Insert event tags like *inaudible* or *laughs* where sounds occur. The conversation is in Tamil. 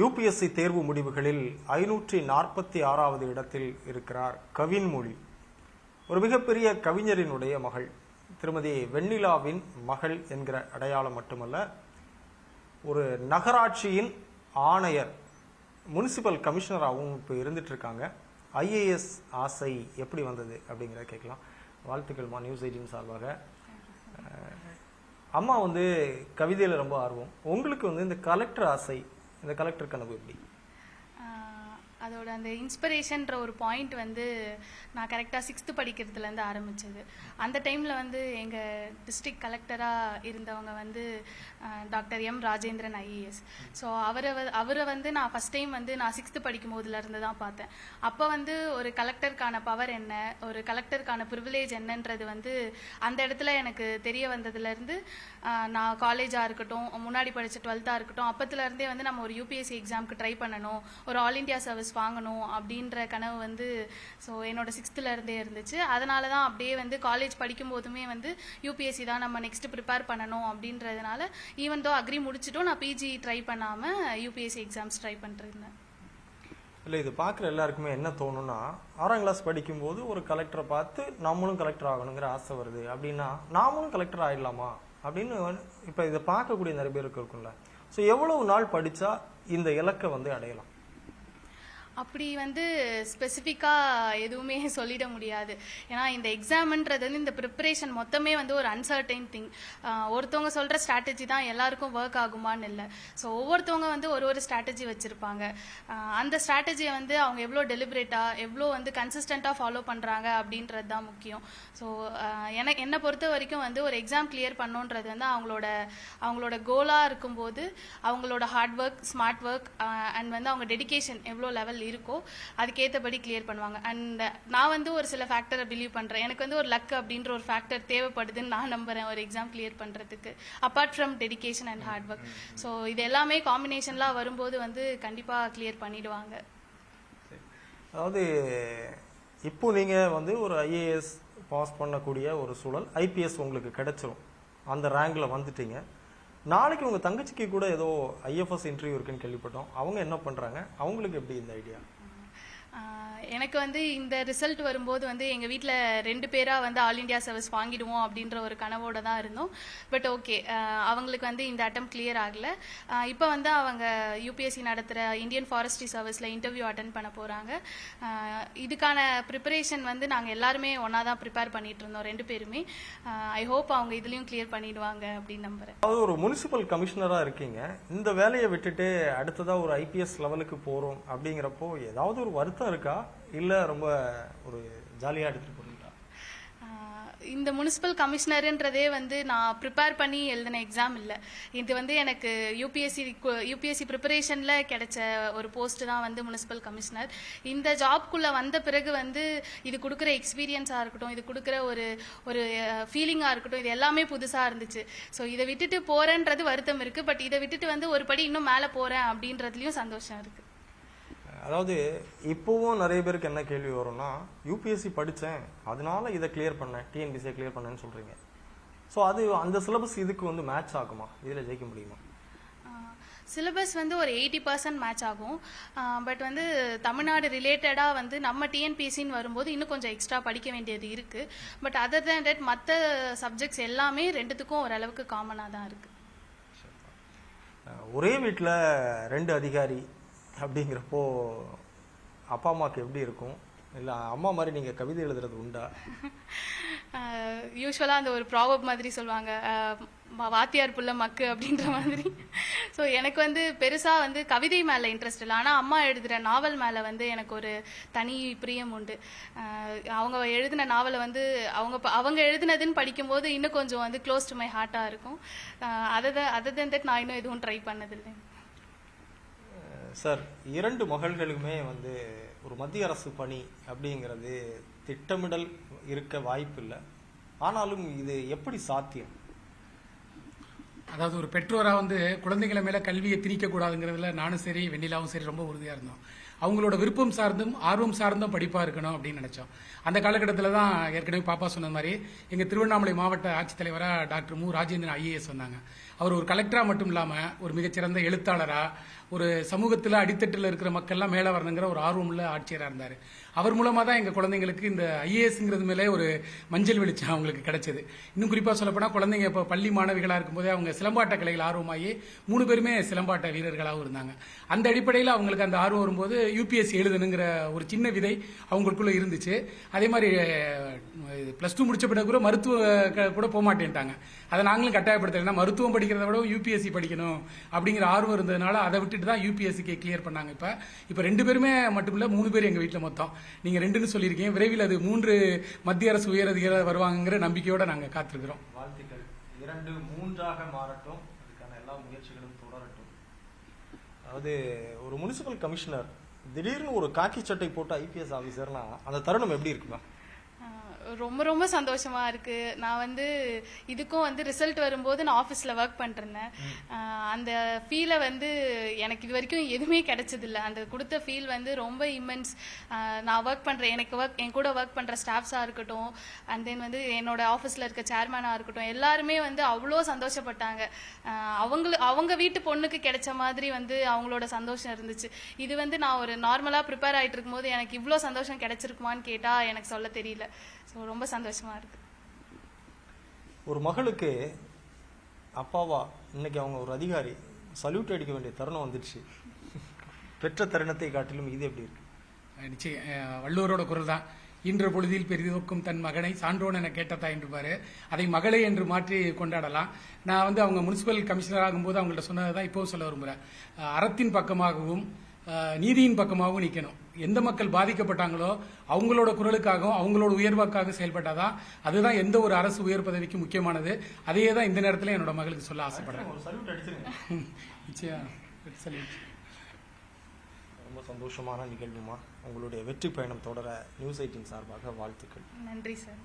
யூபிஎஸ்சி தேர்வு முடிவுகளில் ஐநூற்றி நாற்பத்தி ஆறாவது இடத்தில் இருக்கிறார் கவின்மொழி ஒரு மிகப்பெரிய கவிஞரினுடைய மகள் திருமதி வெண்ணிலாவின் மகள் என்கிற அடையாளம் மட்டுமல்ல ஒரு நகராட்சியின் ஆணையர் முனிசிபல் கமிஷனராகவும் இப்போ இருந்துட்டு இருக்காங்க ஐஏஎஸ் ஆசை எப்படி வந்தது அப்படிங்கிறத கேட்கலாம். வாழ்த்துக்கள்மா நியூஸ் எயிட்டின் சார்பாக. அம்மா வந்து கவிதையில் ரொம்ப ஆர்வம். உங்களுக்கு வந்து இந்த கலெக்டர் ஆசை இந்த கலெக்டர் கனவு எப்படி அதோட அந்த இன்ஸ்பிரேஷன்ற ஒரு பாயிண்ட் வந்து நான் கரெக்டாக சிக்ஸ்த்து படிக்கிறதுலேருந்து ஆரம்பித்தது அந்த டைமில் வந்து எங்கள் டிஸ்ட்ரிக்ட் கலெக்டராக இருந்தவங்க வந்து doctor M Rajendran IAS so அவரை அவரை வந்து நான் ஃபஸ்ட் டைம் வந்து நான் சிக்ஸ்த்து படிக்கும் போதுலேருந்து தான் பார்த்தேன். அப்போ வந்து ஒரு கலெக்டருக்கான பவர் என்ன ஒரு கலெக்டருக்கான ப்ரிவிலேஜ் என்னன்றது வந்து அந்த இடத்துல எனக்கு தெரிய வந்ததுலேருந்து நான் காலேஜாக இருக்கட்டும் முன்னாடி படித்த டுவெல்த்தாக இருக்கட்டும் அப்பத்துலேருந்தே வந்து நம்ம ஒரு யூபிஎஸ்சி எக்ஸாமுக்கு ட்ரை பண்ணணும் ஒரு ஆல் இந்தியா சர்வீஸ் வாங்கணும் அப்படின்ற கனவு வந்து ஸோ என்னோட சிக்ஸ்த்துலேருந்தே இருந்துச்சு. அதனால தான் அப்படியே வந்து காலேஜ் படிக்கும் போதுமே வந்து யூபிஎஸ்சி தான் நம்ம நெக்ஸ்ட் ப்ரிப்பேர் பண்ணணும் அப்படின்றதுனால ஈவன் தோ அக்ரி முடிச்சிட்டும் நான் பிஜி ட்ரை பண்ணாமல் யூபிஎஸ்சி எக்ஸாம்ஸ் ட்ரை பண்ணிருந்தேன் இல்லை இது பார்க்குற எல்லாருக்குமே என்ன தோணும்னா ஆறாம் கிளாஸ் படிக்கும்போது ஒரு கலெக்டரை பார்த்து நம்மளும் கலெக்டர் ஆகணுங்கிற ஆசை வருது. அப்படின்னா நாமளும் கலெக்டர் ஆகிடலாமா அப்படின்னு இப்போ இதை பார்க்கக்கூடிய நிறைய பேருக்கு இருக்கும்ல. ஸோ எவ்வளவு நாள் படித்தா இந்த இலக்கை வந்து அடையலாம்? அப்படி வந்து ஸ்பெசிஃபிக்காக எதுவுமே *laughs* சொல்லிட முடியாது. ஏன்னா இந்த எக்ஸாம்ன்றது வந்து இந்த ப்ரிப்பரேஷன் மொத்தமே வந்து ஒரு அன்சர்டைன் திங் ஒருத்தவங்க சொல்கிற ஸ்ட்ராட்டஜி தான் எல்லாருக்கும் ஒர்க் ஆகுமான்னு இல்லை. ஸோ ஒவ்வொருத்தவங்க வந்து ஒரு ஒரு ஸ்ட்ராட்டஜி வச்சுருப்பாங்க. அந்த ஸ்ட்ராட்டஜியை வந்து அவங்க எவ்வளோ டெலிபரேட்டாக எவ்வளோ வந்து கன்சிஸ்டண்ட்டாக ஃபாலோ பண்ணுறாங்க அப்படின்றது தான் முக்கியம். ஸோ எனக்கு என்னை பொறுத்த வரைக்கும் வந்து ஒரு எக்ஸாம் கிளியர் பண்ணோன்றது வந்து அவங்களோட அவங்களோட கோலாக இருக்கும்போது அவங்களோட hard work smart work and வந்து அவங்க டெடிக்கேஷன் எவ்வளோ லெவல் இருக்கோ அதுக்கேற்றபடி கிளியர் பண்ணுவாங்க. அண்ட் நான் வந்து ஒரு சில ஃபேக்டரை பிலீவ் பண்ணுறேன் எனக்கு வந்து ஒரு லக் அப்படின்ற ஒரு ஃபேக்டர் தேவைப்படுதுன்னு நான் நம்புறேன் ஒரு எக்ஸாம் கிளியர் பண்ணுறதுக்கு apart from dedication and hard work so இது எல்லாமே காம்பினேஷன்லாம் வரும்போது வந்து கண்டிப்பாக கிளியர் பண்ணிடுவாங்க. அதாவது இப்போ நீங்கள் வந்து ஒரு ஐஏஎஸ் பாஸ் பண்ணக்கூடிய ஒரு சூழல் ஐபிஎஸ் உங்களுக்கு கிடைச்சிரும். அந்த ரேங்கில் வந்துட்டீங்க. நாளைக்கு உங்கள் தங்கச்சிக்கு கூட ஏதோ ஐஎஃப்எஸ் இன்டர்வியூ இருக்குன்னு கேள்விப்பட்டோம். அவங்க என்ன பண்ணுறாங்க அவங்களுக்கு எப்படி இந்த ஐடியா எனக்கு வந்து இந்த ரிசல்ட் வரும்போது வந்து எங்கள் வீட்டில் ரெண்டு பேராக வந்து ஆல் இந்தியா சர்வீஸ் வாங்கிடுவோம் அப்படின்ற ஒரு கனவோடு தான் இருந்தோம். பட் ஓகே அவங்களுக்கு வந்து இந்த அட்டம் கிளியர் ஆகலை. இப்போ வந்து அவங்க யூபிஎஸ்சி நடத்துகிற இந்தியன் ஃபாரஸ்ட்ரி சர்வீஸில் இன்டர்வியூ அட்டன் பண்ண போகிறாங்க இதுக்கான ப்ரிப்பரேஷன் வந்து நாங்கள் எல்லாருமே ஒன்றா தான் ப்ரிப்பேர் பண்ணிட்டு இருந்தோம் ரெண்டு பேருமே. ஐ ஹோப் அவங்க இதுலேயும் கிளியர் பண்ணிடுவாங்க அப்படின்னு நம்புகிறேன் அது ஒரு முனிசிபல் கமிஷனராக இருக்கீங்க. இந்த வேலையை விட்டுட்டு அடுத்ததாக ஒரு ஐபிஎஸ் லெவலுக்கு போகிறோம் அப்படிங்கிறப்போ ஏதாவது ஒரு வருத்தம் இருக்கா? இல்லை ரொம்ப ஒரு ஜாலியாக எடுத்துகிட்டு போகிறீங்களா இந்த முனிசிபல் கமிஷனருன்றதே வந்து நான் ப்ரிப்பேர் பண்ணி எழுதின எக்ஸாம் இல்லை. இது வந்து எனக்கு யூபிஎஸ்சி யூபிஎஸ்சி ப்ரிப்பரேஷனில் கிடைச்ச ஒரு போஸ்ட் தான் வந்து முனிசிபல் கமிஷனர். இந்த ஜாப்குள்ளே வந்த பிறகு வந்து இது கொடுக்குற எக்ஸ்பீரியன்ஸாக இருக்கட்டும் இது கொடுக்குற ஒரு ஒரு ஃபீலிங்காக இருக்கட்டும் இது எல்லாமே புதுசாக இருந்துச்சு. ஸோ இதை விட்டுட்டு போகிறேன்றது வருத்தம் இருக்குது பட் இதை விட்டுட்டு வந்து ஒரு படி இன்னும் மேலே போகிறேன் அப்படின்றதுலையும் சந்தோஷம் இருக்குது அதாவது இப்போவும் நிறைய பேருக்கு என்ன கேள்வி வரும்னா யூபிஎஸ்சி படித்தேன் அதனால இதை கிளியர் பண்ணேன் டிஎன்பிசியை கிளியர் பண்ணேன்னு சொல்கிறீங்க ஸோ அது அந்த சிலபஸ் இதுக்கு வந்து மேட்ச் ஆகுமா? இதில் ஜெயிக்க முடியுமா? சிலபஸ் வந்து ஒரு எயிட்டி பர்சன்ட் மேட்ச் ஆகும். பட் வந்து தமிழ்நாடு ரிலேட்டடாக வந்து நம்ம டிஎன்பிஎஸ்சின்னு வரும்போது இன்னும் கொஞ்சம் எக்ஸ்ட்ரா படிக்க வேண்டியது இருக்குது பட் அதர் தேன் தட் மற்ற சப்ஜெக்ட்ஸ் எல்லாமே ரெண்டுத்துக்கும் ஓரளவுக்கு காமனாக தான் இருக்குது ஒரே வீட்டில் ரெண்டு அதிகாரி அப்படிங்கிறப்போ அப்பா அம்மாவுக்கு எப்படி இருக்கும்? இல்லை அம்மா மாதிரி நீங்கள் கவிதை எழுதுறது உண்டா? *laughs* யூஸ்வலாக அந்த ஒரு ப்ராபப் மாதிரி சொல்லுவாங்க. வாத்தியார் புள்ள மக்கு அப்படின்ற மாதிரி. *laughs* ஸோ எனக்கு வந்து பெருசாக வந்து கவிதை மேலே இன்ட்ரெஸ்ட் இல்லை. ஆனால் அம்மா எழுதுகிற நாவல் மேலே வந்து எனக்கு ஒரு தனி பிரியம் உண்டு. அவங்க எழுதின நாவலை வந்து அவங்க ப- அவங்க எழுதினதுன்னு படிக்கும்போது இன்னும் கொஞ்சம் வந்து க்ளோஸ் டு மை ஹார்ட்டாக இருக்கும். அதை அதை தன் தட் நான் இன்னும் எதுவும் ட்ரை பண்ணதில்லை. சார் இரண்டு மகள்களுமே வந்து ஒரு மத்திய அரசு பணி அப்படிங்கிறது திட்டமிடல் இருக்க வாய்ப்பு இல்லை ஆனாலும் இது எப்படி சாத்தியம்? அதாவது ஒரு பெற்றோரா வந்து குழந்தைகளை மேல கல்வியை திணிக்கக்கூடாதுங்கிறதுல நானும் சரி வெண்ணிலாவும் சரி ரொம்ப உறுதியாக இருந்தோம். அவங்களோட விருப்பம் சார்ந்தும் ஆர்வம் சார்ந்தும் படிப்பா இருக்கணும் அப்படின்னு நினைச்சோம். அந்த காலகட்டத்தில் தான் ஏற்கனவே பாப்பா சொன்ன மாதிரி எங்க திருவண்ணாமலை மாவட்ட ஆட்சித்தலைவராக டாக்டர் மு. ராஜேந்திரன் ஐஏஎஸ் வந்தாங்க. அவர் ஒரு கலெக்டரா மட்டும் இல்லாம ஒரு மிகச்சிறந்த எழுத்தாளரா ஒரு சமூகத்தில் அடித்தட்டில் இருக்கிற மக்கள்லாம் மேலே வரணுங்கிற ஒரு ஆர்வம் உள்ள ஆட்சியராக இருந்தார். அவர் மூலமாக தான் எங்கள் குழந்தைங்களுக்கு இந்த ஐஏஎஸ்ங்கிறது மேலே ஒரு மஞ்சள் வெளிச்சம் அவங்களுக்கு கிடைச்சது. இன்னும் குறிப்பாக சொல்லப்போனால் குழந்தைங்க இப்போ பள்ளி மாணவிகளாக இருக்கும்போதே அவங்க சிலம்பாட்ட கலையில் ஆர்வமாகி மூணு பேருமே சிலம்பாட்ட வீரர்களாகவும் இருந்தாங்க. அந்த அடிப்படையில் அவங்களுக்கு அந்த ஆர்வம் வரும்போது யூபிஎஸ்சி எழுதணுங்கிற ஒரு சின்ன விதை அவங்களுக்குள்ள இருந்துச்சு. அதே மாதிரி ப்ளஸ் டூ முடிச்ச பிறகு கூட மருத்துவ கூட போக மாட்டேன்ட்டாங்க. அதை நாங்களும் கட்டாயப்படுத்தலைன்னா மருத்துவம் படிக்கிறத விட யூபிஎஸ்சி படிக்கணும் அப்படிங்கிற ஆர்வம் இருந்ததுனால அதை விட்டுட்டு தான் யூபிஎஸ்சிக்கு கிளியர் பண்ணாங்க இப்போ. இப்போ ரெண்டு பேருமே மட்டும் இல்லை மூணு பேர் எங்கள் வீட்டில் மொத்தம். நீங்கள் ரெண்டுன்னு சொல்லியிருக்கீங்க. விரைவில் அது மூன்று மத்திய அரசு உயர் வருவாங்கங்கிற நம்பிக்கையோட நாங்கள் காத்திருக்கிறோம். வாழ்த்துக்கள். இரண்டு மூன்றாக மாறட்டும். அதுக்கான எல்லா முயற்சிகளும் தொடரட்டும். அதாவது ஒரு முனிசிபல் கமிஷனர் திடீர்னு ஒரு காக்கி சட்டை போட்டு ஐபிஎஸ் ஆஃபீஸர்னா அந்த தருணம் எப்படி இருக்குமா? ரொம்ப ரொம்ப சந்தோஷமா இருக்கு. நான் வந்து இதுக்கும் வந்து ரிசல்ட் வரும்போது நான் ஆஃபீஸில் ஒர்க் பண்ணிருந்தேன் அந்த ஃபீலை வந்து எனக்கு இது வரைக்கும் எதுவுமே கிடைச்சதில்ல. அந்த கொடுத்த ஃபீல் வந்து ரொம்ப இம்மென்ஸ் நான் ஒர்க் பண்ணுறேன் எனக்கு ஒர்க் என் கூட ஒர்க் பண்ணுற ஸ்டாஃப்ஸாக இருக்கட்டும் அண்ட் தென் வந்து என்னோட ஆஃபீஸில் இருக்க சேர்மனாக இருக்கட்டும் எல்லாருமே வந்து அவ்வளோ சந்தோஷப்பட்டாங்க. அவங்களு அவங்க வீட்டு பொண்ணுக்கு கிடைச்ச மாதிரி வந்து அவங்களோட சந்தோஷம் இருந்துச்சு. இது வந்து நான் ஒரு நார்மலாக ப்ரிப்பேர் ஆகிட்டு இருக்கும்போது எனக்கு இவ்வளோ சந்தோஷம் கிடைச்சிருக்குமான்னு கேட்டால் எனக்கு சொல்ல தெரியல. ஸோ ரொம்ப சந்தோஷமா இருக்கு. ஒரு மகளுக்கு அப்பாவா இன்னைக்கு அவங்க ஒரு அதிகாரி சல்யூட் அடிக்க வேண்டிய தருணம் வந்துடுச்சு. பெற்ற தருணத்தை காட்டிலும் இது எப்படி இருக்கு? நிச்சயம் வள்ளுவரோட குரல் தான் இன்ற பொழுதில் பெரிதோக்கும் தன் மகனை சான்றோன் என கேட்டதா என்றுபாரு அதை மகளே என்று மாற்றி கொண்டாடலாம். நான் வந்து அவங்க முனிசிபல் கமிஷனர் ஆகும்போது அவங்கள்ட்ட சொன்னதை தான் இப்போவும் சொல்ல விரும்புகிறேன் அறத்தின் பக்கமாகவும் நீதியின் பக்கமாகவும் நிற்கணும் எந்த மக்கள் பாதிக்கப்பட்டாங்களோ அவங்களோட குரலுக்காகவும் அவங்களோட உயர்வுக்காக செயல்பட்டாதான் அதுதான் எந்த ஒரு அரசு உயர் பதவிக்கு முக்கியமானது. அதையே தான் இந்த நேரத்தில் என்னோட மகளுக்கு சொல்ல ஆசைப்படுறேன். ஒரு சல்யூட் அடிச்சிருங்க. நிச்சயம் ரொம்ப சந்தோஷமான நிகழ்வுமா. உங்களுடைய வெற்றி பயணம் தொடர நியூஸ் எயிட்டின் சார்பாக வாழ்த்துக்கள். நன்றி சார்.